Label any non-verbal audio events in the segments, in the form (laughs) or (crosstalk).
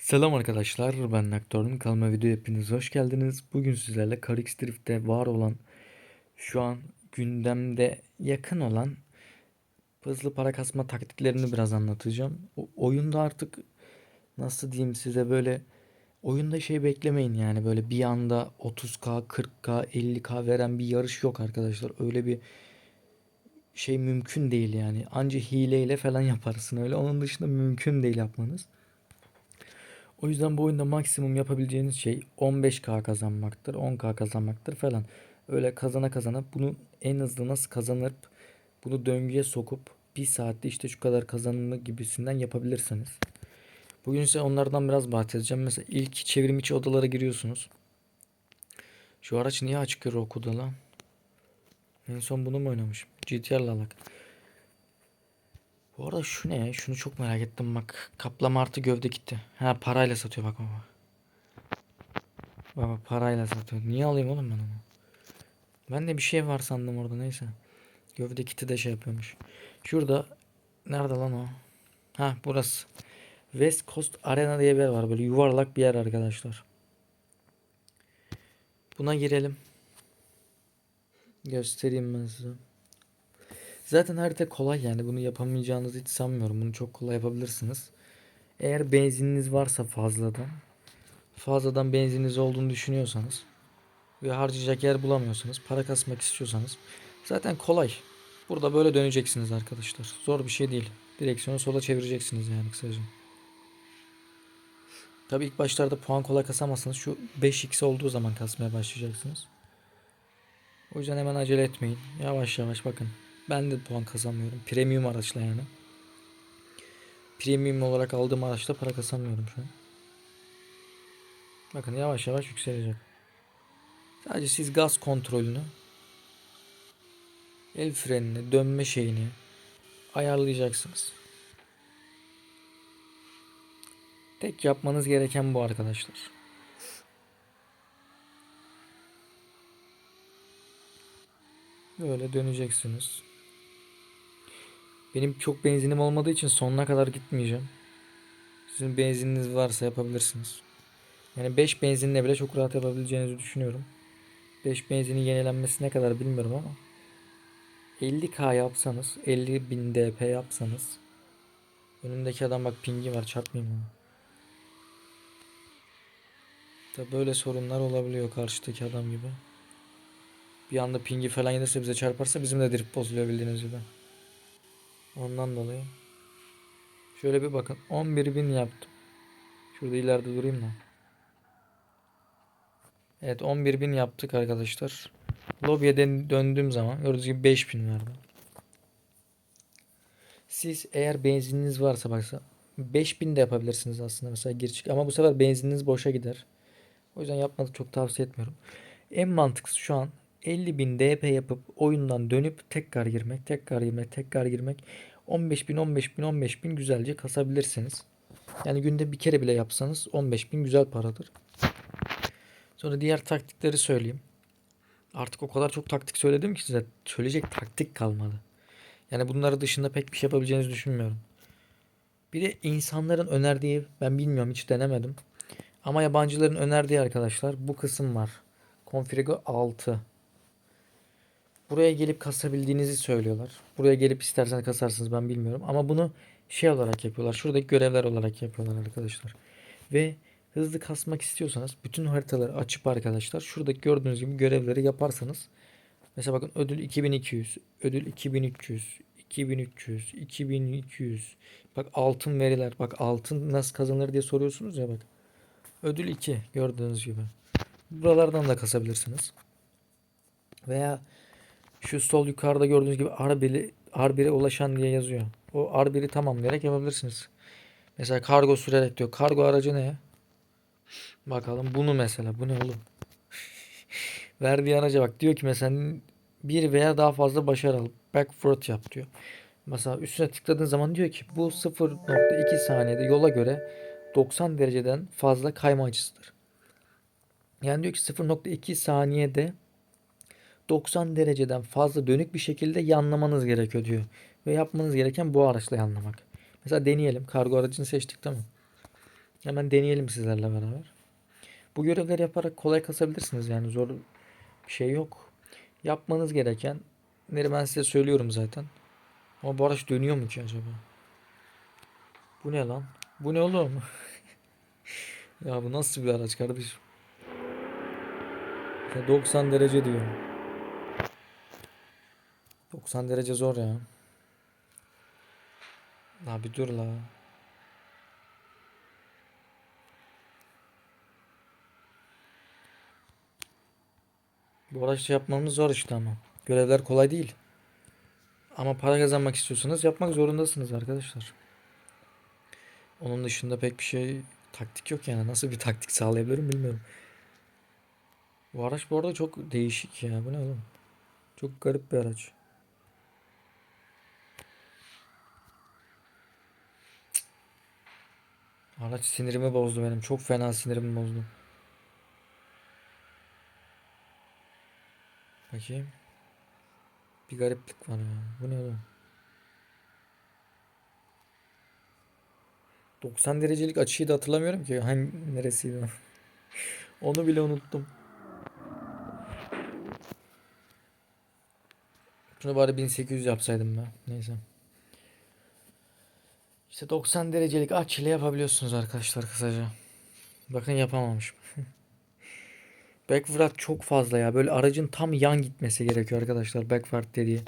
Selam arkadaşlar, ben Naktor'un kalma video hepiniz hoş geldiniz. Bugün sizlerle CarX Drift'te var olan, şu an gündemde yakın olan hızlı para kasma taktiklerini biraz anlatacağım. O, oyunda artık nasıl diyeyim size böyle oyunda şey beklemeyin yani böyle bir anda 30k, 40k, 50k veren bir yarış yok arkadaşlar. Öyle bir şey mümkün değil yani. Anca hileyle falan (laughs) yaparsın öyle. Onun dışında mümkün değil yapmanız. O yüzden bu oyunda maksimum yapabileceğiniz şey 15k kazanmaktır, 10k kazanmaktır falan. Öyle kazana kazana bunu en hızlı nasıl kazanıp bunu döngüye sokup bir saatte işte şu kadar kazanımı gibisinden yapabilirsiniz. Bugün size onlardan biraz bahsedeceğim. Mesela ilk çevrim içi odalara giriyorsunuz. Şu araç niye açık oda lan? En son bunu mu oynamışım? GTR alak. Bu arada şu ne? Şunu çok merak ettim bak. Kaplama artı gövde gitti. Ha parayla satıyor bak baba. Baba parayla satıyor. Niye alayım oğlum ben onu? Ben de bir şey var sandım orada neyse. Gövde kiti de şey yapıyormuş. Şurada nerede lan o? Ha burası. West Coast Arena diye bir yer var. Böyle yuvarlak bir yer arkadaşlar. Buna girelim. Göstereyim ben size. Zaten harita kolay yani bunu yapamayacağınızı hiç sanmıyorum. Bunu çok kolay yapabilirsiniz. Eğer benzininiz varsa fazladan fazladan benzininiz olduğunu düşünüyorsanız ve harcayacak yer bulamıyorsanız para kasmak istiyorsanız zaten kolay. Burada böyle döneceksiniz arkadaşlar. Zor bir şey değil. Direksiyonu sola çevireceksiniz yani kısaca. Tabii ilk başlarda puan kolay kasamazsınız. Şu 5x olduğu zaman kasmaya başlayacaksınız. O yüzden hemen acele etmeyin. Yavaş yavaş bakın. Ben de puan kazanmıyorum. Premium araçla yani. Premium olarak aldığım araçla para kazanmıyorum şu an. Bakın yavaş yavaş yükselecek. Sadece siz gaz kontrolünü, el frenini, dönme şeyini ayarlayacaksınız. Tek yapmanız gereken bu arkadaşlar. Böyle döneceksiniz. Benim çok benzinim olmadığı için sonuna kadar gitmeyeceğim. Sizin benzininiz varsa yapabilirsiniz. Yani 5 benzinle bile çok rahat yapabileceğinizi düşünüyorum. 5 benzinin yenilenmesi ne kadar bilmiyorum ama 50k yapsanız 50 bin dp yapsanız önümdeki adam bak pingi var çarpmayayım onu. Da böyle sorunlar olabiliyor karşıdaki adam gibi. Bir anda pingi falan gelirse bize çarparsa bizim de drift bozuluyor bildiğiniz gibi. Ondan dolayı. Şöyle bir bakın. 11.000 yaptım. Şurada ileride durayım da. Evet 11.000 yaptık arkadaşlar. Lobby'ye dön- döndüğüm zaman gördüğünüz gibi 5000 verdi. Siz eğer benzininiz varsa baksa 5000 de yapabilirsiniz aslında mesela gir çık ama bu sefer benzininiz boşa gider. O yüzden yapmanızı çok tavsiye etmiyorum. En mantıklısı şu an 50.000 DP yapıp oyundan dönüp tekrar girmek, tekrar girmek, tekrar girmek. 15.000, 15.000, 15.000 güzelce kasabilirsiniz. Yani günde bir kere bile yapsanız 15.000 güzel paradır. Sonra diğer taktikleri söyleyeyim. Artık o kadar çok taktik söyledim ki size söyleyecek taktik kalmadı. Yani bunları dışında pek bir şey yapabileceğinizi düşünmüyorum. Bir de insanların önerdiği ben bilmiyorum hiç denemedim. Ama yabancıların önerdiği arkadaşlar bu kısım var. Configure 6. Buraya gelip kasabildiğinizi söylüyorlar. Buraya gelip isterseniz kasarsınız ben bilmiyorum. Ama bunu şey olarak yapıyorlar. Şuradaki görevler olarak yapıyorlar arkadaşlar. Ve hızlı kasmak istiyorsanız bütün haritaları açıp arkadaşlar şuradaki gördüğünüz gibi görevleri yaparsanız mesela bakın ödül 2200, ödül 2300, 2300, 2200. Bak altın veriler. Bak altın nasıl kazanılır diye soruyorsunuz ya bak. Ödül 2 gördüğünüz gibi. Buralardan da kasabilirsiniz. Veya şu sol yukarıda gördüğünüz gibi R1'i R1'e ulaşan diye yazıyor. O R1'i tamamlayarak yapabilirsiniz. Mesela kargo sürerek diyor. Kargo aracı ne? Bakalım bunu mesela. Bu ne oğlum? (laughs) Verdiği araca bak. Diyor ki mesela bir veya daha fazla başarı alıp backfront yap diyor. Mesela üstüne tıkladığın zaman diyor ki bu 0.2 saniyede yola göre 90 dereceden fazla kayma açısıdır. Yani diyor ki 0.2 saniyede 90 dereceden fazla dönük bir şekilde yanlamanız gerekiyor diyor. Ve yapmanız gereken bu araçla yanlamak. Mesela deneyelim. Kargo aracını seçtik tamam. Hemen deneyelim sizlerle beraber. Bu görevleri yaparak kolay kasabilirsiniz yani zor bir şey yok. Yapmanız gereken ben size söylüyorum zaten. Ama bu araç dönüyor mu ki acaba? Bu ne lan? Bu ne oğlum? (laughs) ya bu nasıl bir araç kardeşim? Ya 90 derece diyor. 90 derece zor ya. La bir dur la. Bu araçta yapmamız zor işte ama. Görevler kolay değil. Ama para kazanmak istiyorsanız yapmak zorundasınız arkadaşlar. Onun dışında pek bir şey taktik yok yani. Nasıl bir taktik sağlayabilirim bilmiyorum. Bu araç bu arada çok değişik ya. Bu ne oğlum? Çok garip bir araç. Araç sinirimi bozdu benim. Çok fena sinirimi bozdu. Bakayım. Bir gariplik var ya. Bu ne oğlum? 90 derecelik açıyı da hatırlamıyorum ki. Hangi neresiydi? (laughs) Onu bile unuttum. Şunu bari 1800 yapsaydım ben. Neyse. İşte 90 derecelik açı ile yapabiliyorsunuz arkadaşlar kısaca. Bakın yapamamışım. (laughs) Backward çok fazla ya. Böyle aracın tam yan gitmesi gerekiyor arkadaşlar. Backward dediği.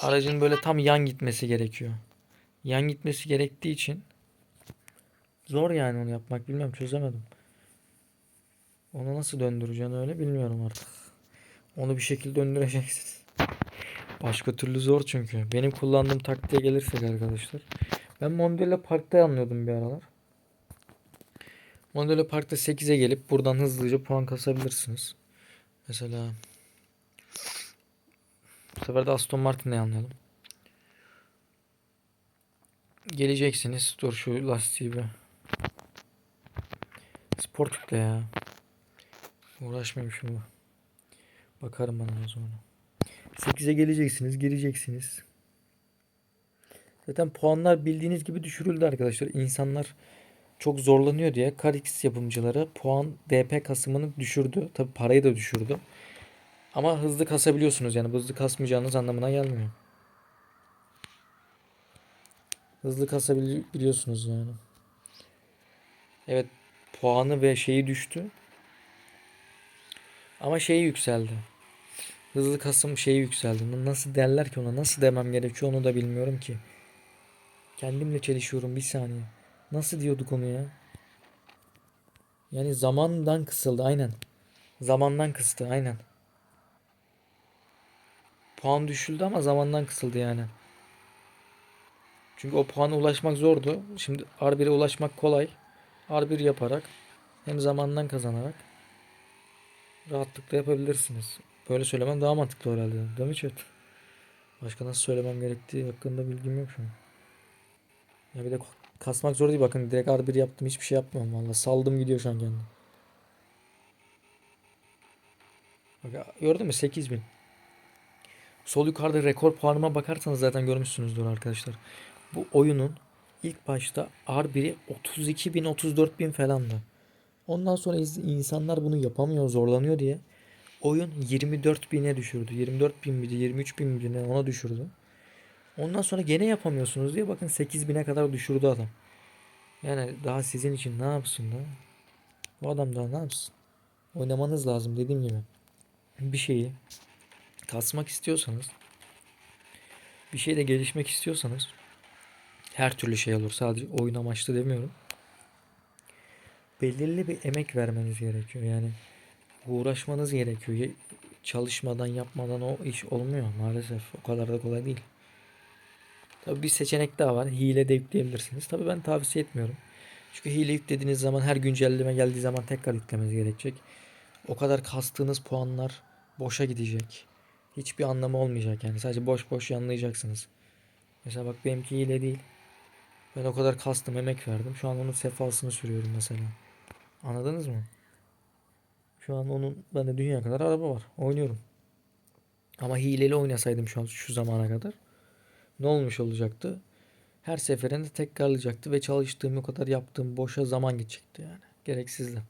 Aracın böyle tam yan gitmesi gerekiyor. Yan gitmesi gerektiği için zor yani onu yapmak. Bilmiyorum çözemedim. Onu nasıl döndüreceğini öyle bilmiyorum artık. Onu bir şekilde döndüreceksiniz. Başka türlü zor çünkü. Benim kullandığım taktiğe gelirsek arkadaşlar. Ben Mondela Park'ta anlıyordum bir aralar. Mondela Park'ta 8'e gelip buradan hızlıca puan kasabilirsiniz. Mesela bu sefer de Aston Martin'le anlayalım. Geleceksiniz. Dur şu lastiği bir. Sport yükle ya. Uğraşmayayım şimdi. Bakarım bana sonra. 8'e geleceksiniz. Gireceksiniz. Zaten puanlar bildiğiniz gibi düşürüldü arkadaşlar. İnsanlar çok zorlanıyor diye CarX yapımcıları puan DP kasımını düşürdü. Tabi parayı da düşürdü. Ama hızlı kasabiliyorsunuz yani hızlı kasmayacağınız anlamına gelmiyor. Hızlı kasabiliyorsunuz yani. Evet puanı ve şeyi düştü. Ama şeyi yükseldi. Hızlı kasım şeyi yükseldi. Nasıl derler ki ona? Nasıl demem gerekiyor onu da bilmiyorum ki. Kendimle çelişiyorum bir saniye. Nasıl diyorduk onu ya? Yani zamandan kısıldı aynen. Zamandan kıstı aynen. Puan düşüldü ama zamandan kısıldı yani. Çünkü o puana ulaşmak zordu. Şimdi R1'e ulaşmak kolay. R1 yaparak hem zamandan kazanarak rahatlıkla yapabilirsiniz. Böyle söylemem daha mantıklı herhalde. Değil mi chat? Başka nasıl söylemem gerektiği hakkında bilgim yok şu an. Ya bir de kasmak zor değil bakın direkt R1 yaptım hiçbir şey yapmıyorum valla saldım gidiyor şu an kendim. Bak, gördün mü 8000. Sol yukarıda rekor puanıma bakarsanız zaten görmüşsünüzdür arkadaşlar. Bu oyunun ilk başta R1'i 32 bin 34 bin falandı. Ondan sonra insanlar bunu yapamıyor zorlanıyor diye oyun 24 bine düşürdü. 24 bin miydi 23 bin miydi ona düşürdü. Ondan sonra gene yapamıyorsunuz diye bakın 8 bine kadar düşürdü adam. Yani daha sizin için ne yapsın da? Bu adam daha ne yapsın? Oynamanız lazım dediğim gibi. Bir şeyi kasmak istiyorsanız bir şeyde gelişmek istiyorsanız her türlü şey olur. Sadece oyun amaçlı demiyorum. Belirli bir emek vermeniz gerekiyor. Yani uğraşmanız gerekiyor. Çalışmadan yapmadan o iş olmuyor maalesef. O kadar da kolay değil. Tabi bir seçenek daha var. Hile de yükleyebilirsiniz. Tabi ben tavsiye etmiyorum. Çünkü hile yüklediğiniz zaman her güncelleme geldiği zaman tekrar yüklemeniz gerekecek. O kadar kastığınız puanlar boşa gidecek. Hiçbir anlamı olmayacak yani. Sadece boş boş yanlayacaksınız. Mesela bak benimki hile değil. Ben o kadar kastım emek verdim. Şu an onun sefasını sürüyorum mesela. Anladınız mı? Şu an onun bende dünya kadar araba var. Oynuyorum. Ama hileli oynasaydım şu an şu zamana kadar ne olmuş olacaktı? Her seferinde tekrarlayacaktı ve çalıştığım o kadar yaptığım boşa zaman geçecekti yani. Gereksizdi.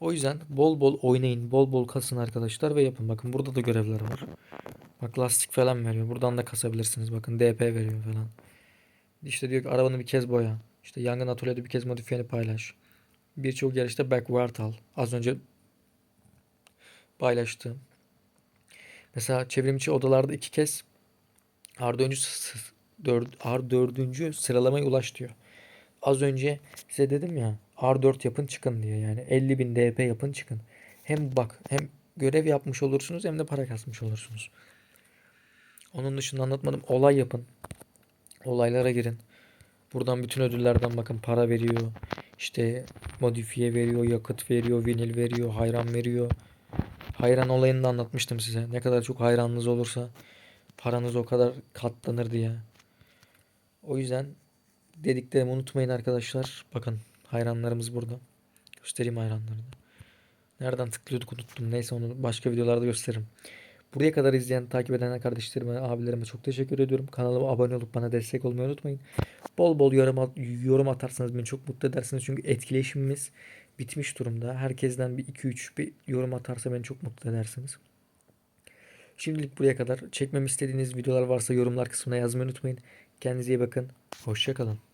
O yüzden bol bol oynayın, bol bol kasın arkadaşlar ve yapın. Bakın burada da görevler var. Bak lastik falan veriyor. Buradan da kasabilirsiniz. Bakın DP veriyor falan. İşte diyor ki arabanı bir kez boya. İşte yangın atölyede bir kez modifiyeni paylaş. Birçok yarışta backward al. Az önce paylaştığım. Mesela çevrimiçi odalarda iki kez R4. s- dör- R4. sıralamaya ulaş diyor. Az önce size dedim ya R4 yapın çıkın diye yani 50.000 DP yapın çıkın. Hem bak hem görev yapmış olursunuz hem de para kasmış olursunuz. Onun dışında anlatmadım. Olay yapın. Olaylara girin. Buradan bütün ödüllerden bakın para veriyor. İşte modifiye veriyor, yakıt veriyor, vinil veriyor, hayran veriyor. Hayran olayını da anlatmıştım size. Ne kadar çok hayranınız olursa paranız o kadar katlanır diye. O yüzden dediklerimi unutmayın arkadaşlar. Bakın hayranlarımız burada. Göstereyim hayranlarını. Nereden tıklıyorduk unuttum. Neyse onu başka videolarda gösteririm. Buraya kadar izleyen, takip eden kardeşlerime, abilerime çok teşekkür ediyorum. Kanalıma abone olup bana destek olmayı unutmayın. Bol bol yorum, yorum atarsanız beni çok mutlu edersiniz. Çünkü etkileşimimiz bitmiş durumda. Herkesten bir 2-3 bir yorum atarsa beni çok mutlu edersiniz. Şimdilik buraya kadar. Çekmemi istediğiniz videolar varsa yorumlar kısmına yazmayı unutmayın. Kendinize iyi bakın. Hoşçakalın.